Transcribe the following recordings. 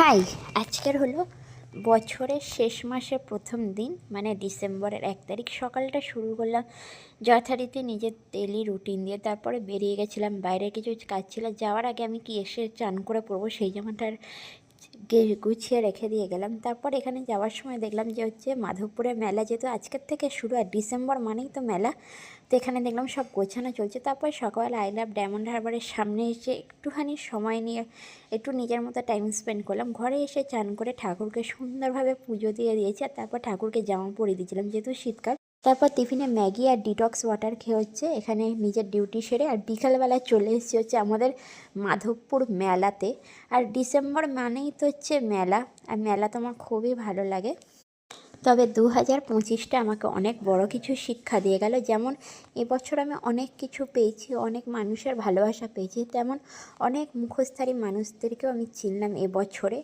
High. আজকের হলো বছরের শেষ মাসের প্রথম দিন মানে ডিসেম্বরের এক তারিখ। সকালটা শুরু করলাম যথারীতি নিজের ডেলি রুটিন দিয়ে। তারপরে বেরিয়ে গেছিলাম। বাইরে কিছু কাজ ছিল। যাওয়ার আগে আমি কি এসে চান করে পড়ব সেই জামাটার গুছিয়ে রেখে দিয়ে গেলাম। তারপর এখানে যাওয়ার সময় দেখলাম যে হচ্ছে মাধবপুরের মেলা যেহেতু আজকের থেকে শুরু আর ডিসেম্বর মানেই তো মেলা, তো এখানে দেখলাম সব গোছানো চলছে। তারপর সকাল আই লাভ ডায়মন্ড হারবারের সামনে এসে একটুখানি সময় নিয়ে একটু নিজের মতো টাইম স্পেন্ড করলাম। ঘরে এসে চান করে ঠাকুরকে সুন্দরভাবে পুজো দিয়ে দিয়েছি আর তারপর ঠাকুরকে জামা পরিয়ে দিয়েছিলাম। যেহেতু শীতকাল তারপর টিফিনে ম্যাগি আর ডিটক্স ওয়াটার খেয়ে হচ্ছে, এখানে নিজের ডিউটি সেরে আর বিকালবেলা চলে এসেছি হচ্ছে আমাদের মাধবপুর মেলাতে। আর ডিসেম্বর মানেই তো হচ্ছে মেলা, আর মেলা তো আমার খুবই ভালো লাগে। তবে দু হাজার পঁচিশটা আমাকে অনেক বড় কিছু শিক্ষা দিয়ে গেল, যেমন এবছর আমি অনেক কিছু পেয়েছি, অনেক মানুষের ভালোবাসা পেয়েছি, তেমন অনেক মুখোশধারী মানুষদেরকেও আমি চিনলাম এবছরে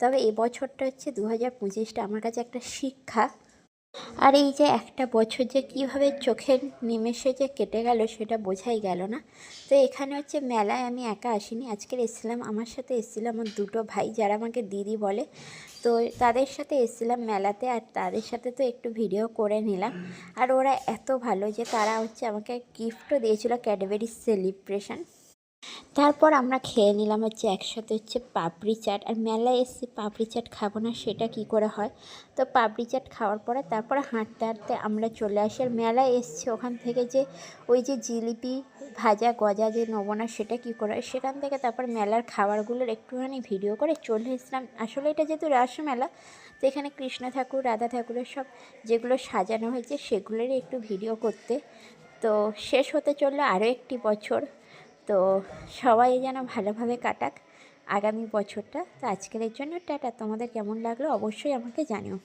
তবে এবছরটা হচ্ছে দু হাজার পঁচিশটা আমার কাছে একটা শিক্ষা। আর এই যে একটা বছর যে কীভাবে চোখের নিমেষে যে কেটে গেল সেটা বোঝাই গেল না। তো এখানে হচ্ছে মেলায় আমি একা আসিনি। আজকের এসেছিলাম, আমার সাথে এসেছিল আমার দুটো ভাই যারা আমাকে দিদি বলে। তো তাদের সাথে এসেছিলাম মেলাতে আর তাদের সাথে তো একটু ভিডিও করে নিলাম। আর ওরা এত ভালো যে তারা হচ্ছে আমাকে গিফটও দিয়েছিল ক্যাডবেরি সেলিব্রেশন তারপর আমরা খেয়ে নিলাম হচ্ছে একসাথে হচ্ছে পাপড়ি চাট। আর মেলায় এসে পাপড়ি চাট খাব না, সেটা কি করে হয়? তো পাপড়ি চাট খাওয়ার পরে তারপরে হাঁটতে হাঁটতে আমরা চলে আসি। আর মেলায় এসছি ওখান থেকে যে ওই যে জিলিপি ভাজা গজা যে নেব না, সেটা কী করে হয়? সেখান থেকে তারপর মেলার খাবারগুলোর একটুখানি ভিডিও করে চলে এসলাম আসলে এটা যেহেতু রাসমেলা তো এখানে কৃষ্ণ ঠাকুর, রাধা ঠাকুরের সব যেগুলো সাজানো হয়েছে, সেগুলোরই একটু ভিডিও করতে। তো শেষ হতে চলল আরও একটি বছর। তো সবাই যেন ভালোভাবে কাটাক আগামী বছরটা। তো আজকের জন্য টাটা। তোমাদের কেমন লাগল অবশ্যই আমাকে জানিও।